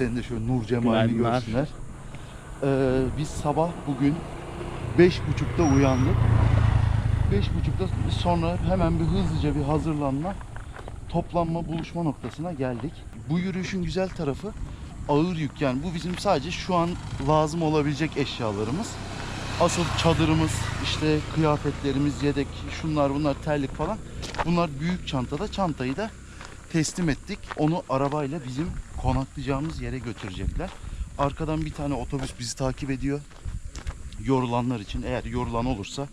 Bir de şöyle nur cemalini Günaydınlar. görsünler. Ee, biz sabah bugün beş buçukta uyandık. Beş buçukta sonra hemen bir hızlıca bir hazırlanma, toplanma, buluşma noktasına geldik. Bu yürüyüşün güzel tarafı ağır yük yani bu bizim sadece şu an lazım olabilecek eşyalarımız. Asıl çadırımız, işte kıyafetlerimiz, yedek, şunlar bunlar terlik falan. Bunlar büyük çantada. Çantayı da teslim ettik. Onu arabayla bizim konaklayacağımız yere götürecekler. Arkadan bir tane otobüs bizi takip ediyor. Yorulanlar için eğer yorulan olursa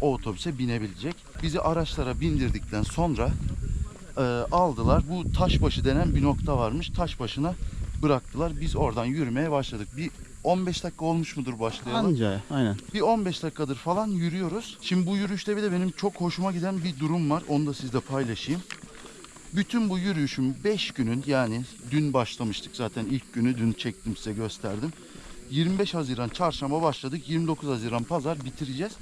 o otobüse binebilecek. Bizi araçlara bindirdikten sonra e, aldılar. Bu Taşbaşı denen bir nokta varmış. Taşbaşı'na bıraktılar. Biz oradan yürümeye başladık. Bir 15 dakika olmuş mudur başlayalım? Anca aynen. Bir 15 dakikadır falan yürüyoruz. Şimdi bu yürüyüşte bir de benim çok hoşuma giden bir durum var. Onu da sizle paylaşayım. Bütün bu yürüyüşün 5 günün yani dün başlamıştık zaten ilk günü dün çektim size gösterdim. 25 Haziran çarşamba başladık. 29 Haziran pazar bitireceğiz.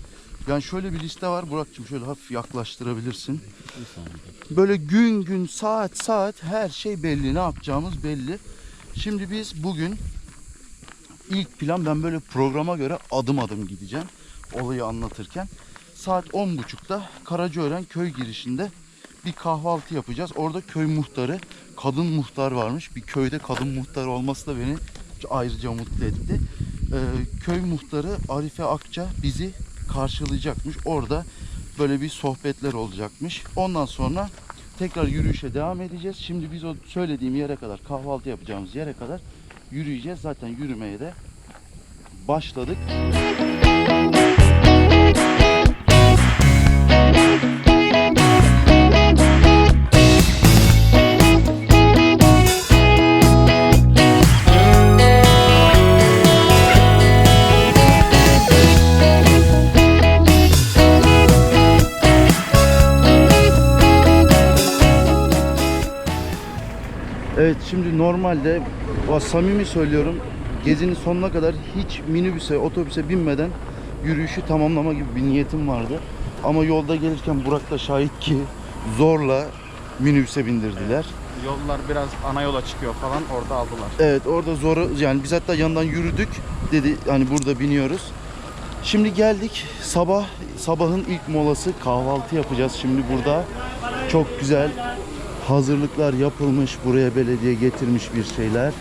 Yani şöyle bir liste var. Burak'cığım şöyle hafif yaklaştırabilirsin. Böyle gün gün saat saat her şey belli. Ne yapacağımız belli. Şimdi biz bugün ilk plan ben böyle programa göre adım adım gideceğim. Olayı anlatırken. Saat 10.30'da Karacaören köy girişinde bir kahvaltı yapacağız. Orada köy muhtarı, kadın muhtar varmış. Bir köyde kadın muhtar olması da beni ayrıca mutlu etti. Ee, köy muhtarı Arife Akça bizi karşılayacakmış. Orada böyle bir sohbetler olacakmış. Ondan sonra tekrar yürüyüşe devam edeceğiz. Şimdi biz o söylediğim yere kadar, kahvaltı yapacağımız yere kadar yürüyeceğiz. Zaten yürümeye de başladık. Evet şimdi normalde samimi söylüyorum gezinin sonuna kadar hiç minibüse otobüse binmeden yürüyüşü tamamlama gibi bir niyetim vardı. Ama yolda gelirken Burak da şahit ki zorla minibüse bindirdiler. Yollar biraz ana yola çıkıyor falan orada aldılar. Evet orada zor yani biz hatta yandan yürüdük dedi hani burada biniyoruz. Şimdi geldik sabah sabahın ilk molası kahvaltı yapacağız şimdi burada. Çok güzel hazırlıklar yapılmış buraya belediye getirmiş bir şeyler.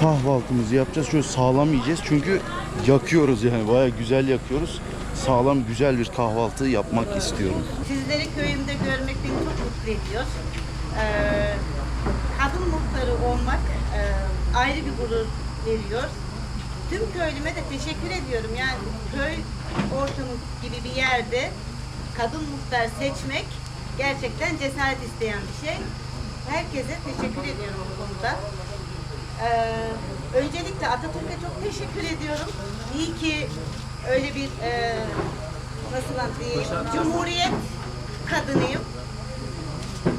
Kahvaltımızı yapacağız. Şöyle sağlam yiyeceğiz çünkü yakıyoruz yani baya güzel yakıyoruz. Sağlam güzel bir kahvaltı yapmak istiyorum. Sizleri köyümde görmek beni çok mutlu ediyor. Ee, kadın muhtarı olmak e, ayrı bir gurur veriyor. Tüm köylüme de teşekkür ediyorum. Yani köy ortamı gibi bir yerde kadın muhtar seçmek gerçekten cesaret isteyen bir şey. Herkese teşekkür ediyorum bu konuda. Ee, öncelikle Atatürk'e çok teşekkür ediyorum. İyi ki öyle bir e, nasıl diyeyim, cumhuriyet kadınıyım.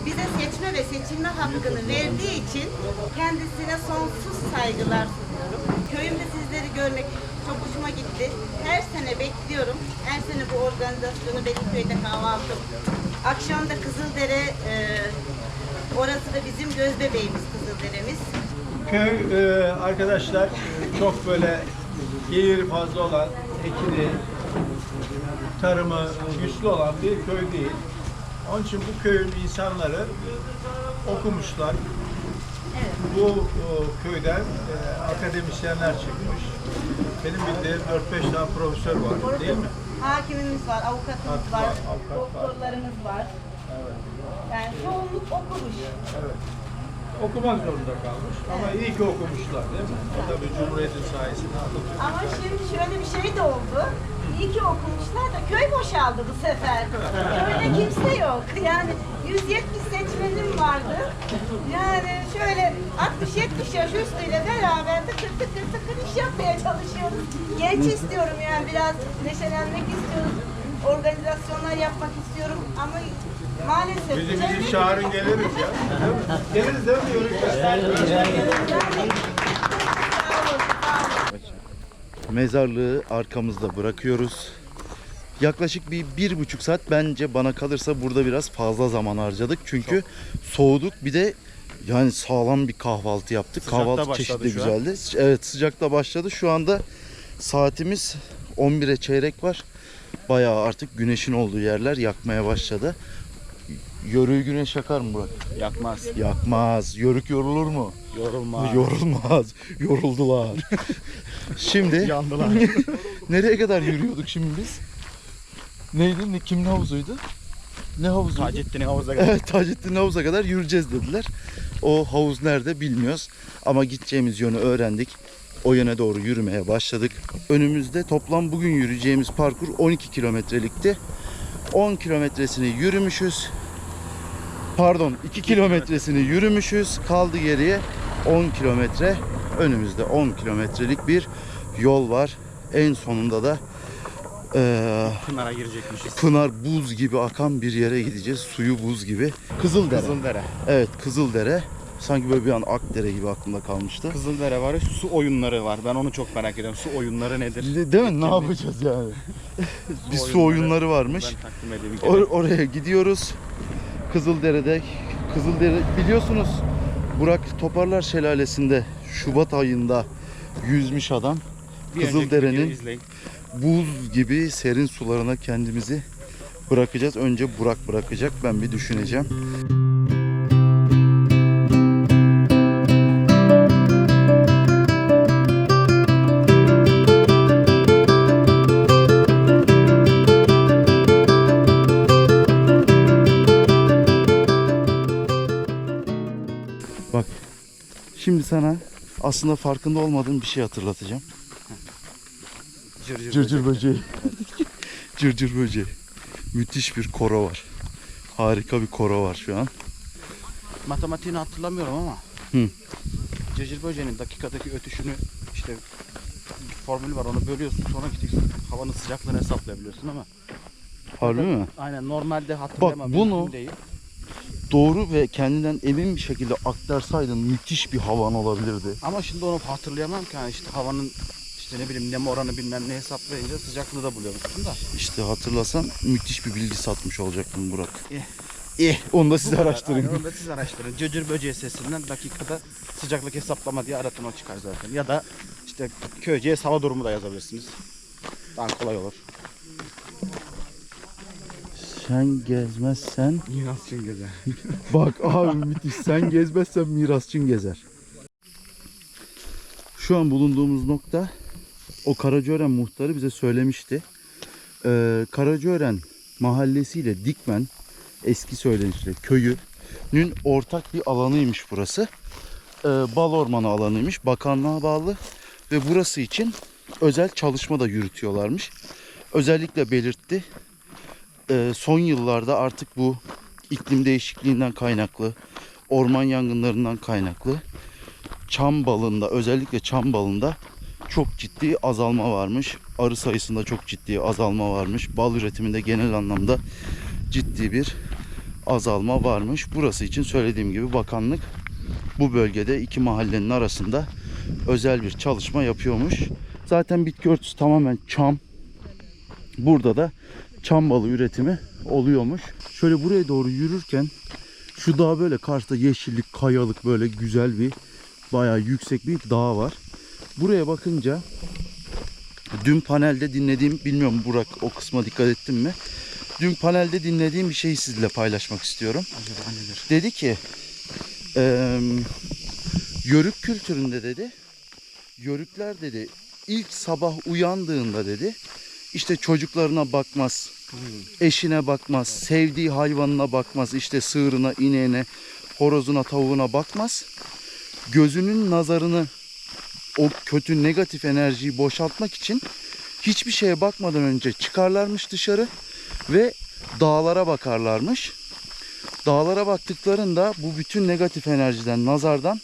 Bize seçme ve seçilme hakkını verdiği için kendisine sonsuz saygılar sunuyorum. Köyümde sizleri görmek çok hoşuma gitti. Her sene bekliyorum. Her sene bu organizasyonu benim köyde kahvaltım. Akşam da Kızıldere, e, orası da bizim göz bebeğimiz Kızıldere'miz. Köy e, arkadaşlar e, çok böyle geliri fazla olan, ekini, tarımı güçlü olan bir köy değil. Onun için bu köyün insanları okumuşlar. Bu e, köyden e, akademisyenler çıkmış. Benim bildiğim 4-5 tane profesör var değil mi? Hakimimiz var, avukatımız var, avukat var. doktorlarımız var. Yani çoğunluk okumuş. Evet. Okumak zorunda kalmış ama iyi ki okumuşlar değil mi? O da bir cumhuriyetin sayesinde. Ama şimdi şöyle bir şey de oldu. İyi ki okumuşlar da köy boşaldı bu sefer. Köyde kimse yok. Yani 170 seçmenim vardı. Yani şöyle 60-70 yaş üstüyle beraber tıkır tıkır tıkır iş yapmaya çalışıyoruz. Genç istiyorum yani biraz neşelenmek istiyorum. Organizasyonlar yapmak istiyorum ama maalesef Bizi bizi çağırın geliriz ya. Değil mi? Geliriz değil mi? Yörükler? Mezarlığı arkamızda bırakıyoruz. Yaklaşık bir, bir buçuk saat bence bana kalırsa burada biraz fazla zaman harcadık. Çünkü soğuduk bir de Yani sağlam bir kahvaltı yaptık. Sıcakta kahvaltı çeşidi şu an. güzeldi. Evet sıcakta başladı. Şu anda saatimiz 11'e çeyrek var. Bayağı artık güneşin olduğu yerler yakmaya başladı. Yörüğü güneş yakar mı Burak? Yakmaz. Yakmaz. Yörük yorulur mu? Yorulma. Yorulmaz. Yoruldular. Şimdi Yandılar. nereye kadar yürüyorduk şimdi biz? Neydi? Ne, kimin havuzuydu? Ne havuzuydu? Taceddin'in havuza Evet Taceddin havuza kadar yürüyeceğiz dediler. O havuz nerede bilmiyoruz. Ama gideceğimiz yönü öğrendik. O yöne doğru yürümeye başladık. Önümüzde toplam bugün yürüyeceğimiz parkur 12 kilometrelikti. 10 kilometresini yürümüşüz. Pardon 2 kilometresini yürümüşüz. Kaldı geriye 10 kilometre. Önümüzde 10 kilometrelik bir yol var. En sonunda da eee Pınar'a girecekmişiz. Pınar buz gibi akan bir yere gideceğiz. Suyu buz gibi. Kızıldere. Kızıldere. Evet Kızıldere. Sanki böyle bir an Akdere gibi aklımda kalmıştı. Kızıldere var. Su oyunları var. Ben onu çok merak ediyorum. Su oyunları nedir? De- Değil mi? Ne yapacağız yani? bir su oyunları oyunları varmış. Or- oraya gidiyoruz. Kızıldere'de Kızıldere biliyorsunuz Burak Toparlar Şelalesi'nde Şubat ayında yüzmüş adam. Kızıldere'nin. Buz gibi serin sularına kendimizi bırakacağız. Önce Burak bırakacak. Ben bir düşüneceğim. Bak. Şimdi sana aslında farkında olmadığın bir şey hatırlatacağım. Cır cır Cırcır böceği. Cırcır böceği. Müthiş bir koro var. Harika bir koro var şu an. Matematiğini hatırlamıyorum ama. Hı. Cırcır böceğinin dakikadaki ötüşünü işte bir formül var onu bölüyorsun sonra gidiyorsun havanın sıcaklığını hesaplayabiliyorsun ama Harbi mi? aynen normalde hatırlamam bunu- mümkün değil. Doğru ve kendinden emin bir şekilde aktarsaydın müthiş bir havan olabilirdi. Ama şimdi onu hatırlayamam ki yani işte havanın işte ne bileyim nem oranı bilmem ne hesaplayınca sıcaklığı da buluyormuşsun da. İşte hatırlasan müthiş bir bilgi satmış olacaktın Burak. Eh. Eh, onu da siz araştırın. Aynen, onu da siz araştırın. Cırcır böceği sesinden dakikada sıcaklık hesaplama diye aratma çıkar zaten. Ya da işte köyceğiz hava durumu da yazabilirsiniz. Daha kolay olur. Sen gezmezsen Miras Çingiz'e. Bak abi müthiş. Sen gezmezsen mirasçın gezer. Şu an bulunduğumuz nokta o Karacaören muhtarı bize söylemişti. Ee, Karacaören mahallesiyle Dikmen eski söylenişle köyünün ortak bir alanıymış burası. Ee, bal ormanı alanıymış. Bakanlığa bağlı ve burası için özel çalışma da yürütüyorlarmış. Özellikle belirtti. Ee, son yıllarda artık bu iklim değişikliğinden kaynaklı, orman yangınlarından kaynaklı çam balında özellikle çam balında çok ciddi azalma varmış. Arı sayısında çok ciddi azalma varmış. Bal üretiminde genel anlamda ciddi bir azalma varmış. Burası için söylediğim gibi bakanlık bu bölgede iki mahallenin arasında özel bir çalışma yapıyormuş. Zaten bitki örtüsü tamamen çam. Burada da çam balı üretimi oluyormuş. Şöyle buraya doğru yürürken şu dağ böyle karşıda yeşillik, kayalık böyle güzel bir bayağı yüksek bir dağ var. Buraya bakınca dün panelde dinlediğim bilmiyorum Burak o kısma dikkat ettin mi? Dün panelde dinlediğim bir şeyi sizinle paylaşmak istiyorum. Acaba nedir? Dedi ki eee, yörük kültüründe dedi yörükler dedi ilk sabah uyandığında dedi işte çocuklarına bakmaz, eşine bakmaz, sevdiği hayvanına bakmaz, işte sığırına, ineğine, horozuna, tavuğuna bakmaz. Gözünün nazarını o kötü negatif enerjiyi boşaltmak için hiçbir şeye bakmadan önce çıkarlarmış dışarı ve dağlara bakarlarmış. Dağlara baktıklarında bu bütün negatif enerjiden, nazardan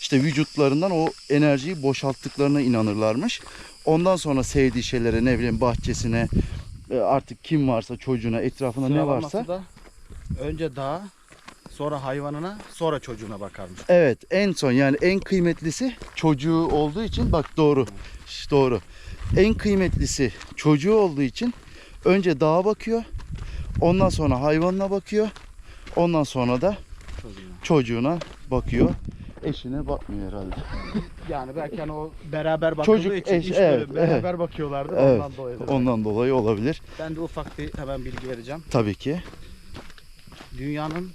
işte vücutlarından o enerjiyi boşalttıklarına inanırlarmış. Ondan sonra sevdiği şeylere ne bileyim bahçesine e, artık kim varsa çocuğuna etrafında ne varsa da önce dağa, sonra hayvanına, sonra çocuğuna bakarmış. Evet en son yani en kıymetlisi çocuğu olduğu için bak doğru Şş, doğru. En kıymetlisi çocuğu olduğu için önce dağa bakıyor. Ondan sonra hayvanına bakıyor. Ondan sonra da Çocuğuna. çocuğuna bakıyor. Eşine bakmıyor herhalde. Yani belki hani o beraber bakıldığı Çocuk, için eş, iş evet, bölümü, beraber evet. bakıyorlardı Evet. ondan dolayı. da. Ondan dolayı olabilir. Ben de ufak bir hemen bilgi vereceğim. Tabii ki. Dünyanın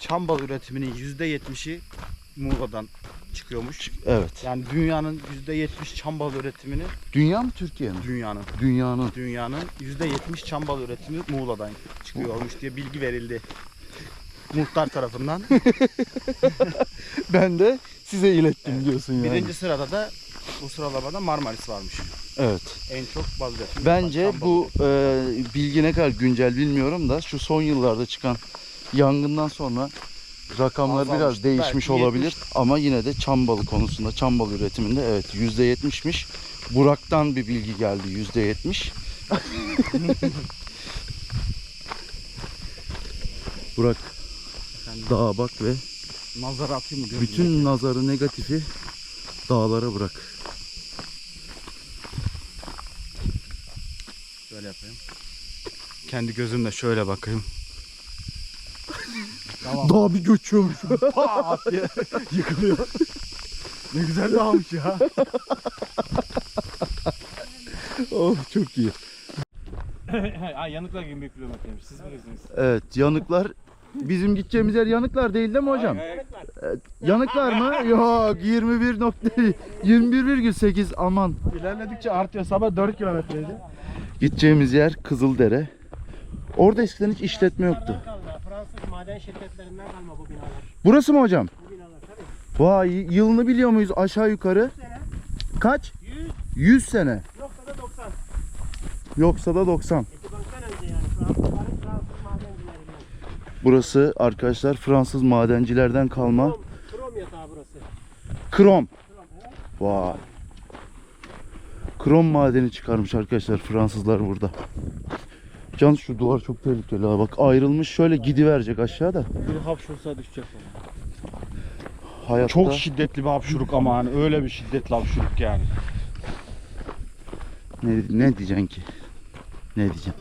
çam bal üretiminin %70'i Muğla'dan çıkıyormuş. Evet. Yani dünyanın %70 çam bal üretimini Dünya mı Türkiye mi? dünyanın Dünyanın. dünyanın %70 çam bal üretimi Muğla'dan çıkıyormuş diye bilgi verildi. Muhtar tarafından. Ben de size ilettim diyorsun yani. Birinci sırada da bu sıralamada Marmaris varmış. Evet. En çok bal üretimi. Bence çam balı bu e, bilgi ne kadar güncel bilmiyorum da şu son yıllarda çıkan yangından sonra rakamlar Azalmış. biraz değişmiş olabilir ama yine de çam balı konusunda çam balı üretiminde evet %70'miş. Burak'tan bir bilgi geldi %70. Burak Efendim, dağa bak ve nazara atayım mı bütün nazarı negatifi dağlara bırak. Böyle yapayım. Kendi gözümle şöyle bakayım. Tamam. Dağ bir göçüyormuş. Pat diye yıkılıyor. ne güzel dağılmış ya. oh çok iyi. ha, yanıklar 21 kilometreymiş. Siz bilirsiniz. Evet yanıklar bizim gideceğimiz yer yanıklar değil değil mi hocam? Yanıklar mı? Yok 21 nokta 21,8 aman. İlerledikçe artıyor. Sabah 4 kilometreydi. Gideceğimiz yer Kızıldere. Orada eskiden hiç işletme yoktu. Fransız maden şirketlerinden kalma bu binalar. Burası mı hocam? Bu binalar tabii. Vay yılını biliyor muyuz aşağı yukarı? Kaç? 100 100 sene. yoksa da 90. Yoksa da 90. Etibank'tan önce yani. Fransızların Fransız madencilerinden. Burası arkadaşlar Fransız madencilerden kalma Krom, krom yatağı burası. krom. Krom evet. Vay. Krom madeni çıkarmış arkadaşlar Fransızlar burada. Can şu duvar çok tehlikeli ha. Bak ayrılmış şöyle gidiverecek aşağıda. Bir hapşursa düşecek Hayatta Çok şiddetli bir hapşuruk ama hani öyle bir şiddetli hapşuruk yani. ne, ne diyeceksin ki? Ne diyeceğim?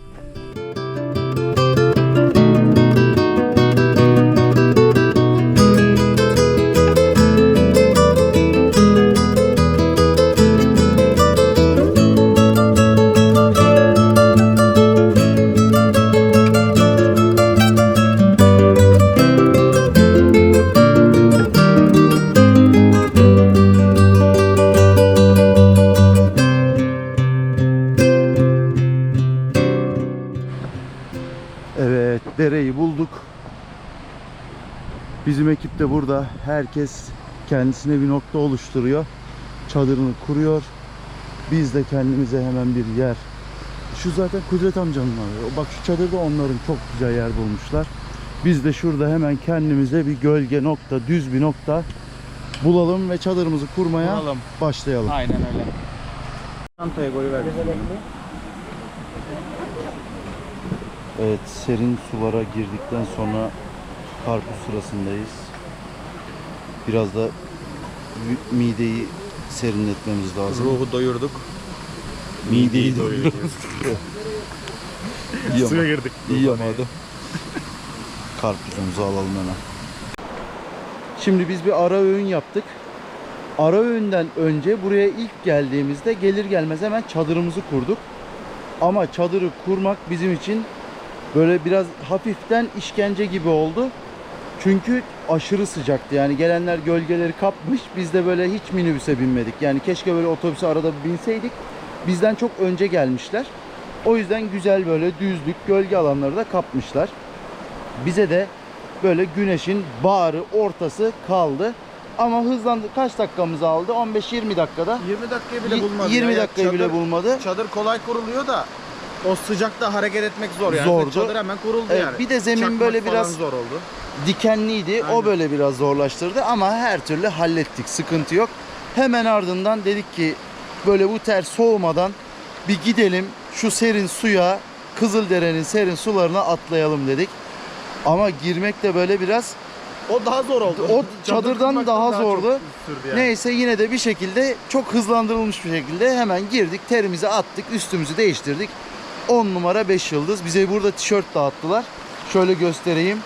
Bizim ekip de burada. Herkes kendisine bir nokta oluşturuyor. Çadırını kuruyor. Biz de kendimize hemen bir yer. Şu zaten Kudret amcanın evi. Bak şu çadırda onların çok güzel yer bulmuşlar. Biz de şurada hemen kendimize bir gölge nokta, düz bir nokta bulalım ve çadırımızı kurmaya Kuralım. başlayalım. Aynen öyle. Çantaya koyuverdim. Evet, serin sulara girdikten sonra karpuz sırasındayız. Biraz da mi- mideyi serinletmemiz lazım. Ruhu doyurduk. Mideyi doyuruyoruz. Suya girdik. Yiyamadım. Karpuzumuzu alalım hemen. Şimdi biz bir ara öğün yaptık. Ara öğünden önce buraya ilk geldiğimizde gelir gelmez hemen çadırımızı kurduk. Ama çadırı kurmak bizim için böyle biraz hafiften işkence gibi oldu. Çünkü aşırı sıcaktı. Yani gelenler gölgeleri kapmış. Biz de böyle hiç minibüse binmedik. Yani keşke böyle otobüse arada binseydik. Bizden çok önce gelmişler. O yüzden güzel böyle düzlük, gölge alanları da kapmışlar. Bize de böyle güneşin bağrı ortası kaldı. Ama hızlandı. Kaç dakikamızı aldı? 15-20 dakikada. 20 dakikayı bile bulmadı. 20 ya. dakikayı bile Çadır- bulmadı. Çadır kolay kuruluyor da o sıcakta hareket etmek zor yani. Zordu. Çadır hemen kuruldu Evet, yani. bir de zemin Çakmak böyle biraz zor oldu. Dikenliydi. O Aynen. böyle biraz zorlaştırdı ama her türlü hallettik. Sıkıntı yok. Hemen ardından dedik ki böyle bu ter soğumadan bir gidelim şu serin suya Kızıldere'nin serin sularına atlayalım dedik. Ama girmek de böyle biraz O daha zor oldu. o Çadır çadırdan daha çok zordu. yani. Neyse yine de bir şekilde çok hızlandırılmış bir şekilde hemen girdik. Terimizi attık, üstümüzü değiştirdik. 10 numara 5 yıldız. Bize burada tişört dağıttılar. Şöyle göstereyim.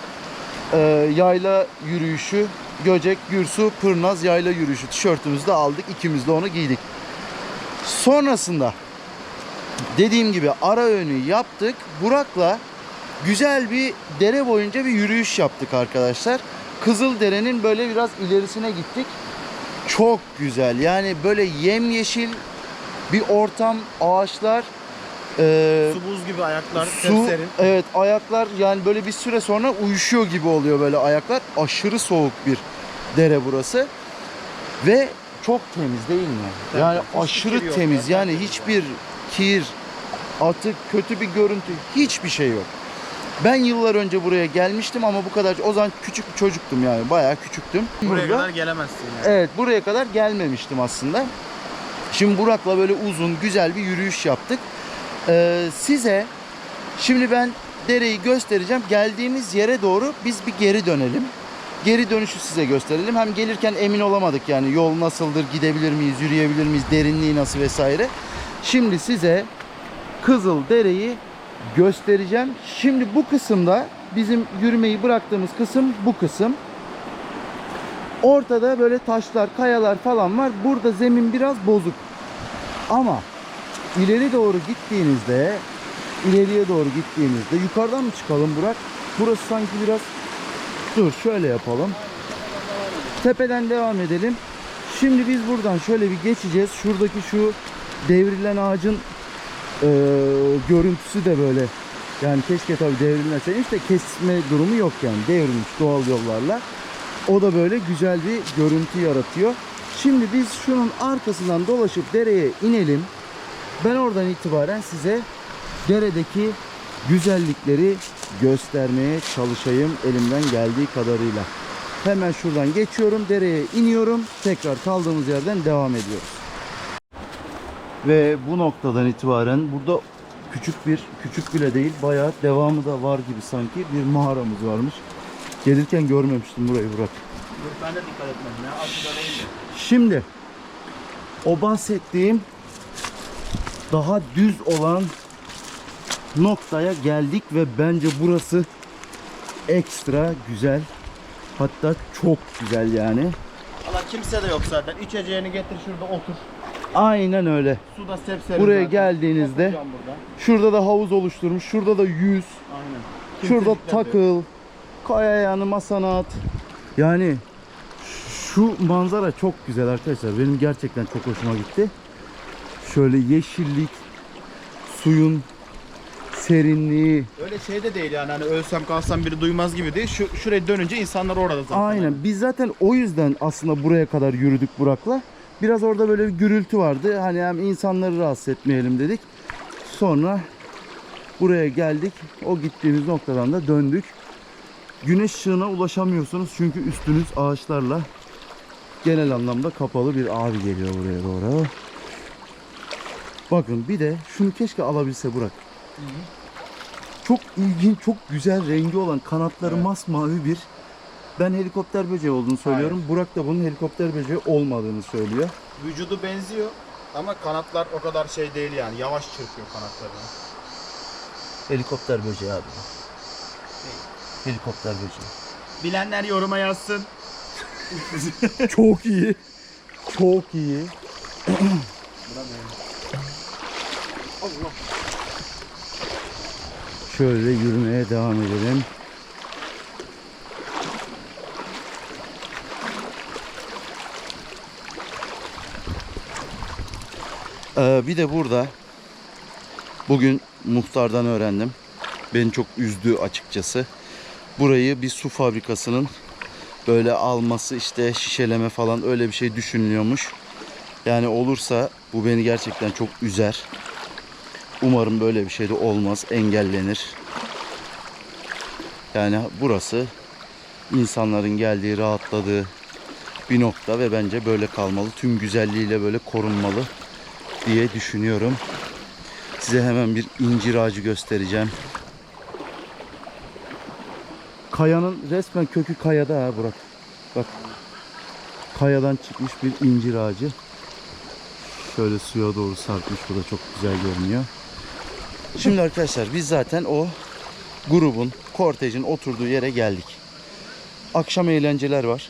E, yayla yürüyüşü, Göcek, Gürsu, Pırnaz yayla yürüyüşü tişörtümüzü de aldık. İkimiz de onu giydik. Sonrasında dediğim gibi ara öğünü yaptık. Burak'la güzel bir dere boyunca bir yürüyüş yaptık arkadaşlar. Kızıldere'nin böyle biraz ilerisine gittik. Çok güzel. Yani böyle yemyeşil bir ortam, ağaçlar, e, Su buz gibi ayaklar, su, evet ayaklar yani böyle bir süre sonra uyuşuyor gibi oluyor böyle ayaklar. Aşırı soğuk bir dere burası. Ve çok temiz değil mi? Yani hiçbir aşırı temiz. ya, Yani hiçbir kir, atık, kötü bir görüntü, hiçbir şey yok. Ben yıllar önce buraya gelmiştim ama bu kadar o zaman küçük bir çocuktum yani bayağı küçüktüm. Buraya Burada- kadar gelemezsin yani. Evet buraya kadar gelmemiştim aslında. Şimdi Burak'la böyle uzun güzel bir yürüyüş yaptık. Ee, size şimdi ben dereyi göstereceğim. Geldiğimiz yere doğru biz bir geri dönelim. Geri dönüşü size gösterelim. Hem gelirken emin olamadık yani yol nasıldır, gidebilir miyiz, yürüyebilir miyiz, derinliği nasıl vesaire. Şimdi size Kızıl Dereyi göstereceğim. Şimdi bu kısımda bizim yürümeyi bıraktığımız kısım bu kısım. Ortada böyle taşlar, kayalar falan var. Burada zemin biraz bozuk. Ama ileri doğru gittiğinizde, ileriye doğru gittiğinizde yukarıdan mı çıkalım Burak? Burası sanki biraz Dur şöyle yapalım. Tepeden devam edelim. Şimdi biz buradan şöyle bir geçeceğiz. Şuradaki şu devrilen ağacın eee, görüntüsü de böyle. Yani keşke tabii devrilmeseymiş de kesme durumu yok yani. Devrilmiş doğal yollarla. O da böyle güzel bir görüntü yaratıyor. Şimdi biz şunun arkasından dolaşıp dereye inelim. Ben oradan itibaren size deredeki güzellikleri göstermeye çalışayım elimden geldiği kadarıyla. Hemen şuradan geçiyorum, dereye iniyorum. Tekrar kaldığımız yerden devam ediyoruz. Ve bu noktadan itibaren burada küçük bir, küçük bile değil, bayağı devamı da var gibi sanki bir mağaramız varmış. Gelirken görmemiştim burayı Burak. Ben de dikkat etmedim ya. Şimdi o bahsettiğim daha düz olan noktaya geldik ve bence burası ekstra güzel. Hatta çok güzel yani. Valla kimse de yok zaten. İçeceğini getir şurada otur. Aynen öyle. Suda sepserin Buraya zaten. geldiğinizde şurada da havuz oluşturmuş. Şurada da yüz. Aynen. Şurada Kimsecikler de yok. takıl. Kaya ayağını masana at. Yani şu manzara çok güzel arkadaşlar. Benim gerçekten çok hoşuma gitti. Şöyle yeşillik, suyun serinliği. Öyle şey de değil yani hani ölsem kalsam biri duymaz gibi değil. Şu, şuraya dönünce insanlar orada zaten. Aynen. Biz zaten o yüzden aslında buraya kadar yürüdük Burak'la. Biraz orada böyle bir gürültü vardı. Hani hem insanları rahatsız etmeyelim dedik. Sonra buraya geldik. O gittiğimiz noktadan da döndük. Güneş ışığına ulaşamıyorsunuz çünkü üstünüz ağaçlarla genel anlamda kapalı bir abi geliyor buraya doğru. Bakın bir de şunu keşke alabilse Burak. Çok ilginç, çok güzel rengi olan kanatları masmavi bir ben helikopter böceği olduğunu söylüyorum. Burak da bunun helikopter böceği olmadığını söylüyor. Vücudu benziyor ama kanatlar o kadar şey değil yani. Yavaş çırpıyor kanatlarını. Helikopter böceği abi. Helikopter böceği. Bilenler yoruma yazsın. Çok iyi. Çok iyi. Şöyle yürümeye devam edelim. Ee, bir de burada bugün muhtardan öğrendim. Beni çok üzdü açıkçası. Burayı bir su fabrikasının böyle alması işte şişeleme falan öyle bir şey düşünülüyormuş. Yani olursa bu beni gerçekten çok üzer. Umarım böyle bir şey de olmaz, engellenir. Yani burası insanların geldiği, rahatladığı bir nokta ve bence böyle kalmalı. Tüm güzelliğiyle böyle korunmalı diye düşünüyorum. Size hemen bir incir ağacı göstereceğim. Kayanın resmen kökü kayada ha Burak. Bak. Kayadan çıkmış bir incir ağacı. Şöyle suya doğru sarkmış. Bu da çok güzel görünüyor. Şimdi arkadaşlar biz zaten o grubun, kortejin oturduğu yere geldik. Akşam eğlenceler var.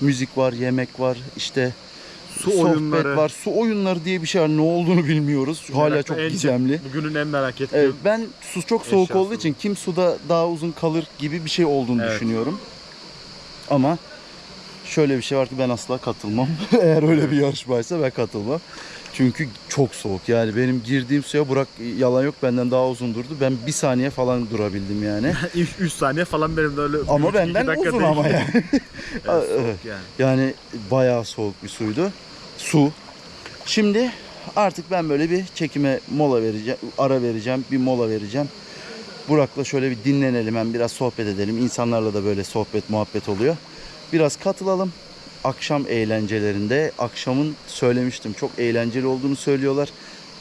Müzik var, yemek var, işte Su sohbet oyunları. var. Su oyunları diye bir şey var. Ne olduğunu bilmiyoruz. Hala Merak- çok en- gizemli. Bugünün en merak ettiğim. Evet, ben su çok soğuk olduğu için kim suda daha uzun kalır gibi bir şey olduğunu Evet. düşünüyorum. Ama şöyle bir şey var ki ben asla katılmam. Eğer öyle bir yarışmaysa ben katılmam. Çünkü çok soğuk yani benim girdiğim suya Burak yalan yok benden daha uzun durdu. Ben bir saniye falan durabildim yani. 3 saniye falan benim de öyle. ama benden uzun değil. ama yani. Evet, yani. Yani bayağı soğuk bir suydu. Su. Şimdi artık ben böyle bir çekime mola vereceğim, ara vereceğim, bir mola vereceğim. Burak'la şöyle bir dinlenelim, hem biraz sohbet edelim. İnsanlarla da böyle sohbet, muhabbet oluyor. Biraz katılalım. Akşam eğlencelerinde, akşamın söylemiştim çok eğlenceli olduğunu söylüyorlar.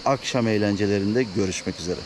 Akşam eğlencelerinde görüşmek üzere.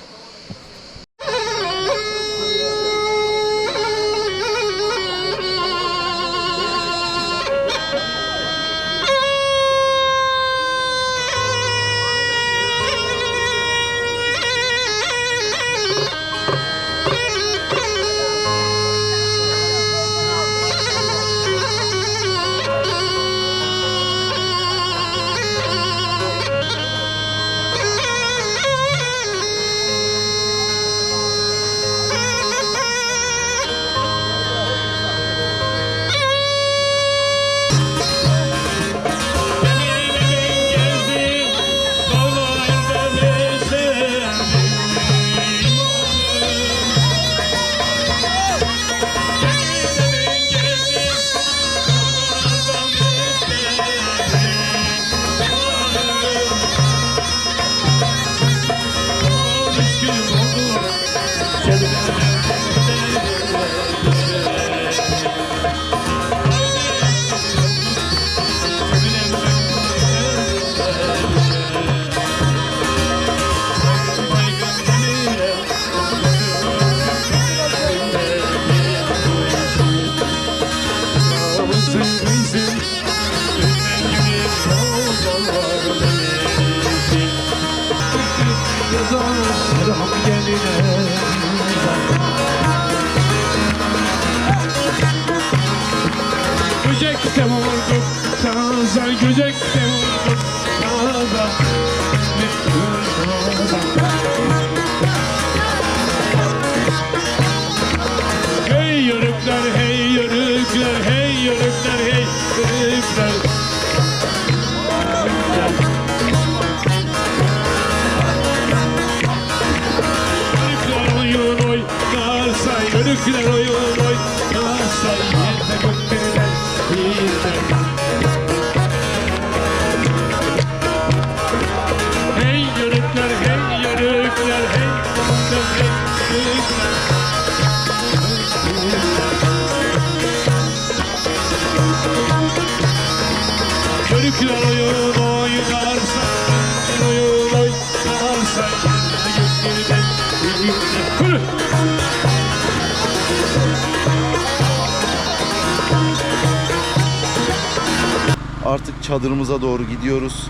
Artık çadırımıza doğru gidiyoruz.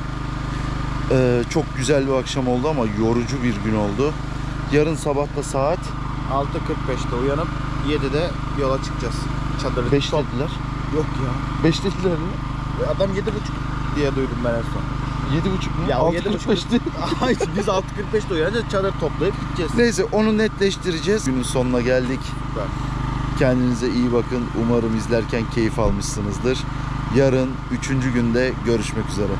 Ee, çok güzel bir akşam oldu ama yorucu bir gün oldu. Yarın sabah da saat 6.45'te uyanıp 7'de yola çıkacağız. Çadırı 5 top- dediler. Yok ya. 5 dediler mi? Adam 7.30 diye duydum ben en son. 7.30 mu? Ya o 6.45'ti. Ay, Biz 6.45'te uyanınca çadır toplayıp gideceğiz. Neyse onu netleştireceğiz. Günün sonuna geldik. Süper. Kendinize iyi bakın. Umarım izlerken keyif almışsınızdır. Yarın 3. günde görüşmek üzere.